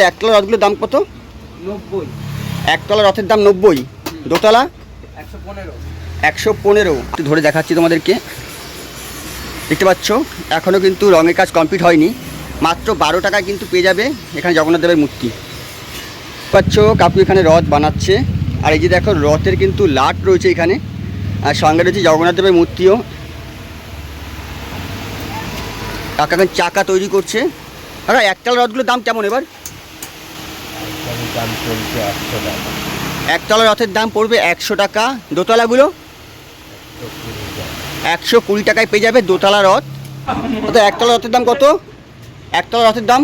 একতলা রথগুলোর দাম কত? নব্বই। একতলা রথের দাম নব্বই। দোতলা? একশো পনেরো। একশো পনেরো। একটু ধরে দেখাচ্ছি তোমাদেরকে। দেখতে পাচ্ছ এখনও কিন্তু রঙের কাজ কমপ্লিট হয়নি। মাত্র বারো টাকায় কিন্তু পেয়ে যাবে এখানে জগন্নাথ দেবের মূর্তি। পাচ্ছ কাকু এখানে রথ বানাচ্ছে। আর এই যে দেখো রথের কিন্তু লাট রয়েছে এখানে। আর সঙ্গে রয়েছে জগন্নাথ দেবের মূর্তিও। কাকা এখন চাকা তৈরি করছে। আর একতলা রথগুলোর দাম কেমন এবার? দাম চলছে একশো টাকা। একতলা রথের দাম পড়বে একশো টাকা। দোতলাগুলো? একশো কুড়ি টাকায় পেয়ে যাবে দোতলা রথ। তো একতলা রথের দাম কত? একতলা রথের দাম?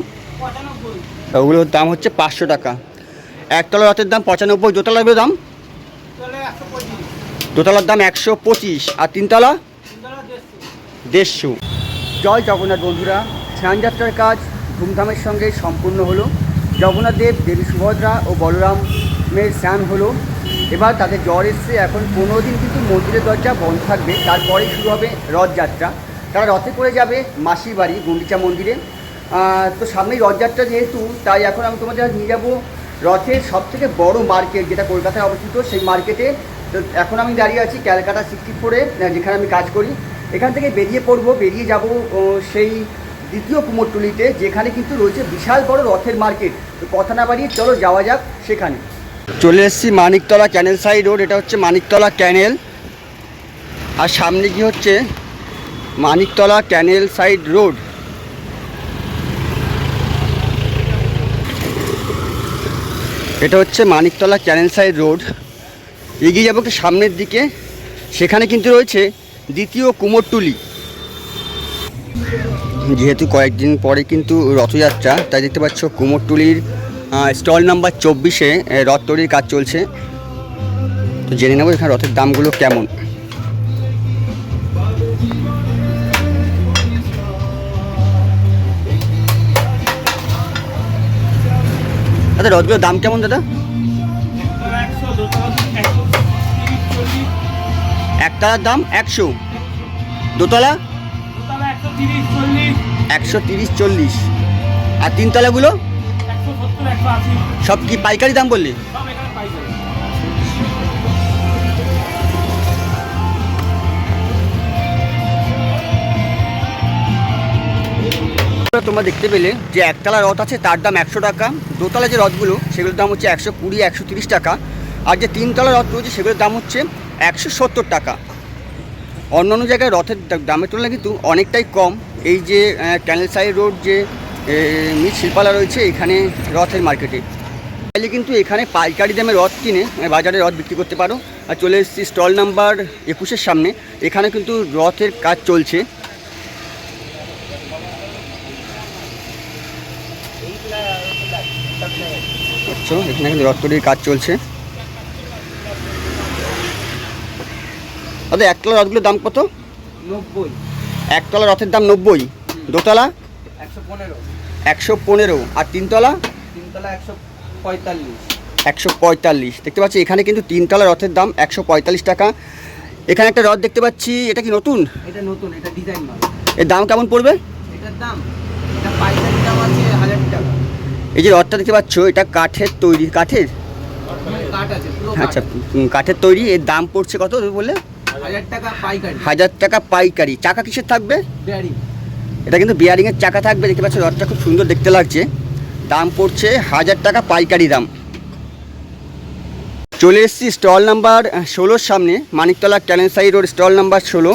ওগুলোর দাম হচ্ছে পাঁচশো টাকা। একতলা রথের দাম পঁচানব্বই দোতলার দাম? দোতলার দাম একশো পঁচিশ। আর তিনতলা? দেড়শো। জয় জগন্নাথ বন্ধুরা, স্নানযাত্রার কাজ ধুমধামের সঙ্গে সম্পূর্ণ হলো। জগন্নাথ দেব দেবী সুভদ্রা ও বলরামের স্নান হলো। এবার তাদের জ্বর এসছে। এখন পনেরো দিন কিন্তু মন্দিরের দরজা বন্ধ থাকবে। তারপরেই শুরু হবে রথযাত্রা। তারা রথে করে যাবে মাসির বাড়ি, গুন্ডিচা মন্দিরে। তো সামনেই রথযাত্রা যেহেতু, তাই এখন আমি তোমাদের নিয়ে যাব রথের সব থেকে বড় মার্কেট, যেটা কলকাতায় অবস্থিত। সেই মার্কেটে তো এখন আমি দাঁড়িয়ে আছি ক্যালকাটা সিক্সটি ফোরে, যেখানে আমি কাজ করি। এখান থেকে বেরিয়ে পড়ব, বেরিয়ে যাব সেই দ্বিতীয় কুমোরটুলিতে, যেখানে কিন্তু রয়েছে বিশাল বড় রথের মার্কেট। তো কথা না বাড়িয়ে চলো, যাওয়া যাক সেখানে। চলে এসেছি মানিকতলা ক্যানেল সাইড রোড, এটা হচ্ছে মানিকতলা ক্যানেল। আর সামনে কি হচ্ছে মানিকতলা ক্যানেল সাইড রোড। এটা হচ্ছে মানিকতলা ক্যানেল সাইড রোড। এগিয়ে যাব একটু সামনের দিকে। সেখানে কিন্তু রয়েছে দ্বিতীয় কুমোরটুলি। যেহেতু কয়েকদিন পরে কিন্তু রথযাত্রা, তাই দেখতে পাচ্ছ কুমোরটুলির স্টল নাম্বার চব্বিশে রথ তৈরির কাজ চলছে। তো জেনে নেব এখানে রথের দামগুলো কেমন। দাদা রথগুলোর দাম কেমন দাদা? একতলার দাম একশো। দোতলা? একশো তিরিশ চল্লিশ। আর তিনতলাগুলো সব কি পাইকারি দাম বললি? তোমরা দেখতে পেলে যে একতলা রথ আছে, তার দাম একশো টাকা। দোতলা যে রথগুলো, সেগুলোর দাম হচ্ছে একশো কুড়ি, একশো তিরিশ টাকা। আর যে তিনতলা রথ রয়েছে, সেগুলোর দাম হচ্ছে একশো সত্তর টাকা। অন্য অন্য জায়গায় রথের দামের তুলনায় কিন্তু অনেকটাই কম। এই যে ক্যানেল সাইড রোড যে মিট শিল্পালা রয়েছে, এখানে রথের মার্কেটে। চাইলে কিন্তু এখানে পাইকারি দামে রথ কিনে বাজারে রথ বিক্রি করতে পারো। আর চলে এসেছি স্টল নাম্বার একুশের সামনে। এখানে কিন্তু রথের কাজ চলছে। এখানে কিন্তু রথ তৈরির কাজ চলছে। দাদা একতলা রথগুলোর দাম কত? নব্বই। একতলা রথের দাম নব্বই। দোতলা? একশো পনেরো। একশো পনেরো। আর তিনতলা? তিনতলা একশো পঁয়তাল্লিশ। একশো পঁয়তাল্লিশ। দেখতে পাচ্ছি এখানে কিন্তু তিনতলা রথের দাম একশো পঁয়তাল্লিশ টাকা। এখানে একটা রথ দেখতে পাচ্ছি এটা কি নতুন? এটা নতুন এটা ডিজাইন এর দাম কেমন পড়বে? এটার দাম এটা পাইকারি দাম আছে হাজার টাকা। এই যে রথটা দেখতে পাচ্ছ এটা কাঠের তৈরি কাঠের? আচ্ছা কাঠের তৈরি এর দাম পড়ছে কত বললে? হাজার টাকা পাইকারি। হাজার টাকা পাইকারি। চাকা কিসের থাকবে? এটা কিন্তু বিয়ারিংয়ের চাকা থাকবে দেখতে পাচ্ছ রথটা খুব সুন্দর দেখতে লাগছে। দাম পড়ছে হাজার টাকা পাইকারি দাম। চলে এসেছি স্টল নাম্বার ষোলোর সামনে মানিকতলা ক্যালেন্সাই রোড স্টল নাম্বার ষোলো।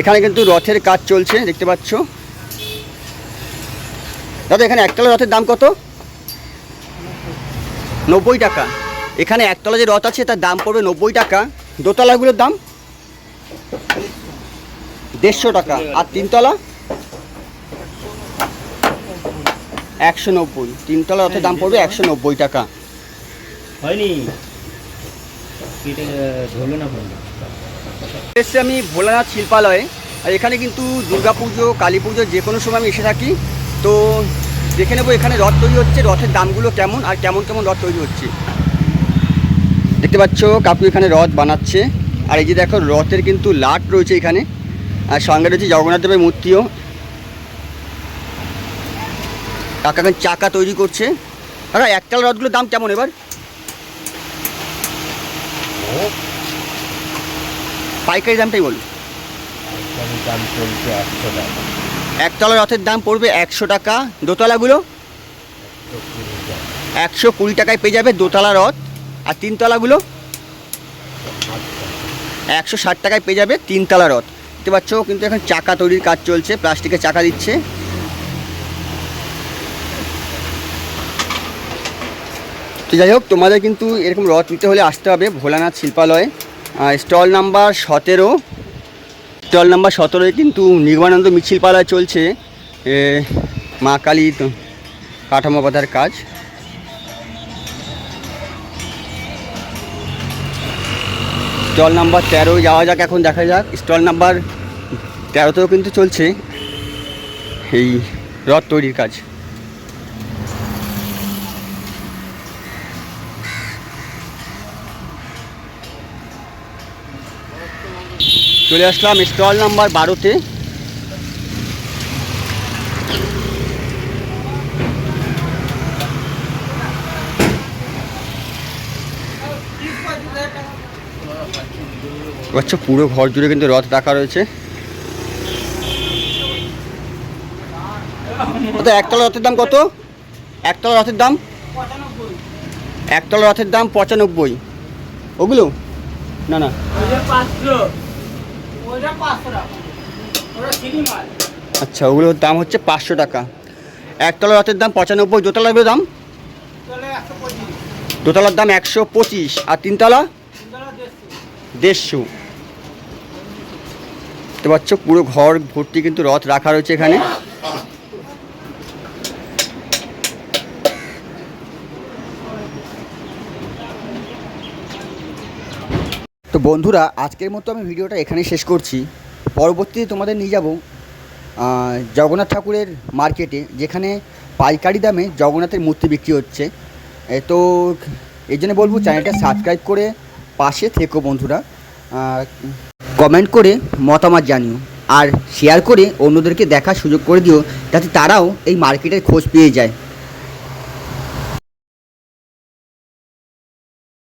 এখানে কিন্তু রথের কাজ চলছে দেখতে পাচ্ছ। দাদা এখানে একতলা রথের দাম কত? নব্বই টাকা। এখানে একতলা যে রথ আছে তার দাম পড়বে নব্বই টাকা। দোতলাগুলোর দাম? দেড়শো টাকা। আর তিনতলা? একশো নব্বই। তিনতলা রথের দাম পড়বে একশো নব্বই টাকা। হয়নি। এসছি আমি ভোলানাথ শিল্পালয়ে। আর এখানে কিন্তু দুর্গাপুজো কালী পুজো যে কোনো সময় আমি এসে থাকি। তো দেখে নেব এখানে রথ তৈরি হচ্ছে রথের দামগুলো কেমন আর কেমন কেমন রথ তৈরি হচ্ছে। দেখতে পাচ্ছ কাকু এখানে রথ বানাচ্ছে। আর এই যে দেখো, রথের কিন্তু লাট রয়েছে এখানে। আর সঙ্গে রয়েছে জগন্নাথ দেবের মূর্তিও। কাকা এখন চাকা তৈরি করছে। কাকা, একতলা রথগুলোর দাম কেমন এবার? পাইকারি দামটাই বলুন একতলা রথের দাম পড়বে একশো টাকা। দোতলাগুলো? একশো কুড়ি টাকায় পেয়ে যাবে দোতলা রথ। আর তিনতলাগুলো? একশো ষাট টাকায় পেয়ে যাবে তিনতলা রথ। দেখতে পাচ্ছ, কিন্তু এখন চাকা তৈরির কাজ চলছে, প্লাস্টিকের চাকা দিচ্ছে। তো যাই হোক, তোমাদের কিন্তু এরকম রথ নিতে হলে আসতে হবে ভোলানাথ শিল্পালয়ে। স্টল নাম্বার সতেরো। স্টল নাম্বার সতেরোয় কিন্তু নির্মানন্দ মিছিল পাড়ায় চলছে। মা কালী কাঠামো বাঁধার কাজ। স্টল নাম্বার তেরো, যাওয়া যাক এখন, দেখা যাক। স্টল নাম্বার তেরোতেও কিন্তু চলছে এই রথ তৈরির কাজ। চলে আসলাম স্টল নাম্বার বারোতে। আচ্ছা পুরো ঘর জুড়ে কিন্তু রথ রাখা রয়েছে। কত একতলা রথের দাম কত? একতলা রথের দাম? একতলা রথের দাম পঁচানব্বই। ওগুলো? না না। আচ্ছা ওগুলোর দাম হচ্ছে পাঁচশো টাকা। একতলা রথের দাম পঁচানব্বই দোতলার দাম? দোতলার দাম একশো পঁচিশ। আর তিনতলা? দেড়শো। দেখতে পাচ্ছ, পুরো ঘর ভর্তি কিন্তু রথ রাখা রয়েছে এখানে। তো বন্ধুরা, আজকের মতো আমি ভিডিওটা এখানে শেষ করছি। পরবর্তীতে তোমাদের নিয়ে যাব জগন্নাথ ঠাকুরের মার্কেটে, যেখানে পাইকারি দামে জগন্নাথের মূর্তি বিক্রি হচ্ছে। তো এই জন্য বলব চ্যানেলটা সাবস্ক্রাইব করে পাশে থেকো বন্ধুরা। কমেন্ট করে মতামত জানিও। আর শেয়ার করে অন্যদেরকে দেখার সুযোগ করে দিও, যাতে তারাও এই মার্কেটের খোঁজ পেয়ে যায়।